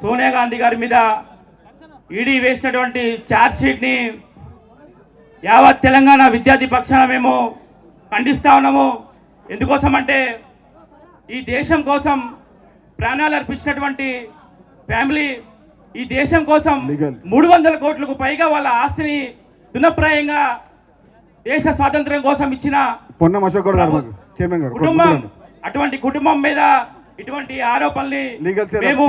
సోనియా గాంధీ గారి మీద ఈడీ వేసినటువంటి ఛార్జ్ షీట్ని యావత్ తెలంగాణ విద్యార్థి పక్షాన మేము ఖండిస్తా ఉన్నాము. ఎందుకోసం అంటే ఈ దేశం కోసం ప్రాణాలు అర్పించినటువంటి ఫ్యామిలీ ఈ దేశం కోసం. మూడు వందల కోట్లకు పైగా వాళ్ళ ఆస్తిని దునప్రాయంగా దేశ స్వాతంత్ర్యం కోసం ఇచ్చిన కుటుంబం అటువంటి కుటుంబం మీద ఇటువంటి ఆరోపణల్ని మేము.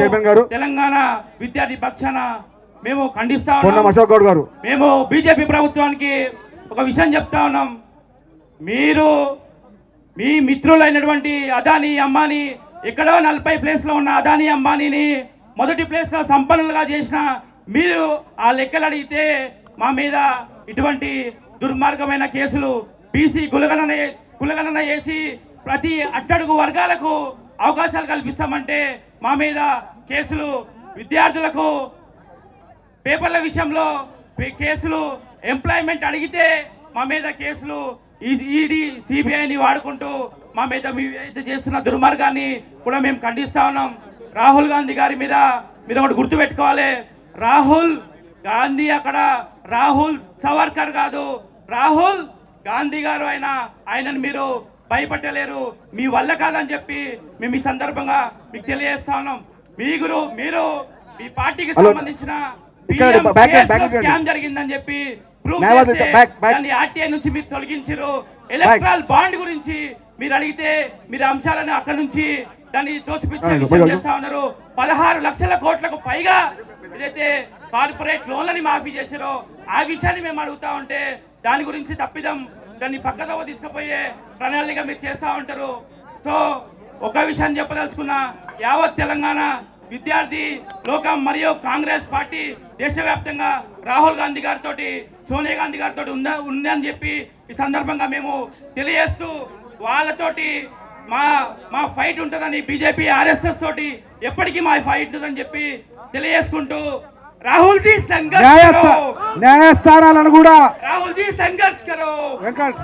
తెలంగాణ విద్యార్థి పక్షాన మేము ఖండిస్తా ఉన్నాం. అశోక్ గౌడ్ గారు. మేము బీజేపీ ప్రభుత్వానికి ఒక విషయం చెప్తా ఉన్నాం. మీరు మీ మిత్రులైనటువంటి అదానీ అంబానీ ఎక్కడో నలభై ప్లేస్లో ఉన్న అదానీ అంబానీని మొదటి ప్లేస్లో సంపన్నులుగా చేసిన మీరు ఆ లెక్కలు అడిగితే మా మీద ఇటువంటి దుర్మార్గమైన కేసులు బీసీ గులగణన గులగణన చేసి ప్రతి అట్టడుగు వర్గాలకు అవకాశాలు కల్పిస్తామంటే మా మీద కేసులు విద్యార్థులకు పేపర్ల విషయంలో కేసులు ఎంప్లాయ్మెంట్ అడిగితే మా మీద కేసులు ఈడీ సిబిఐని వాడుకుంటూ మా మీద మీ చేస్తున్న దుర్మార్గాన్ని కూడా మేము ఖండిస్తా ఉన్నాం. రాహుల్ గాంధీ గారి మీద మీరు ఒకటి గుర్తుపెట్టుకోవాలి. రాహుల్ గాంధీ అక్కడ రాహుల్ సవర్కర్ కాదు. రాహుల్ గాంధీ గారు ఆయన ఆయనను మీరు భయపెట్టలేరు మీ వల్ల కాదని చెప్పి మేము ఈ సందర్భంగా మీకు తెలియజేస్తా ఉన్నాం మీరు మీరు మీ పార్టీకి. సంబంధించిన. స్కామ్ జరిగిందని చెప్పి. దాన్ని ఆర్టీఐ నుంచి మీరు తొలగించారు ఎలక్ట్రల్ బాండ్ గురించి మీరు అడిగితే మీరు అంశాలను అక్కడ నుంచి దాన్ని తోసిపించే అలాగే, విషయం పోయి చేస్తా ఉన్నారు పదహారు లక్షల కోట్లకు పైగా ఏదైతే కార్పొరేట్ లోన్లని మాఫీ చేశారో ఆ విషయాన్ని మేము అడుగుతా ఉంటే దాని గురించి తప్పిదం దాన్ని పక్కదో తీసుకుపోయే ప్రణాళిక మీరు చేస్తూ ఉంటారు. సో ఒక విషయాన్ని చెప్పదలుచుకున్న యావత్ తెలంగాణ విద్యార్థి లోకం మరియు కాంగ్రెస్ పార్టీ దేశవ్యాప్తంగా రాహుల్ గాంధీ గారితో సోనియా గాంధీ గారితో ఉందా ఉందని చెప్పి ఈ సందర్భంగా మేము తెలియజేస్తూ వాళ్ళతోటి మా మా ఫైట్ ఉంటుందని బీజేపీ ఆర్ఎస్ఎస్ తోటి ఎప్పటికీ మా ఫైట్ ఉంటుందని చెప్పి తెలియజేసుకుంటూ రాహుల్ జీ సంఘర్ష్ న్యాయస్థానాలను కూడా రాహుల్ జీ సంఘర్ష్ కరో. వెంకట్.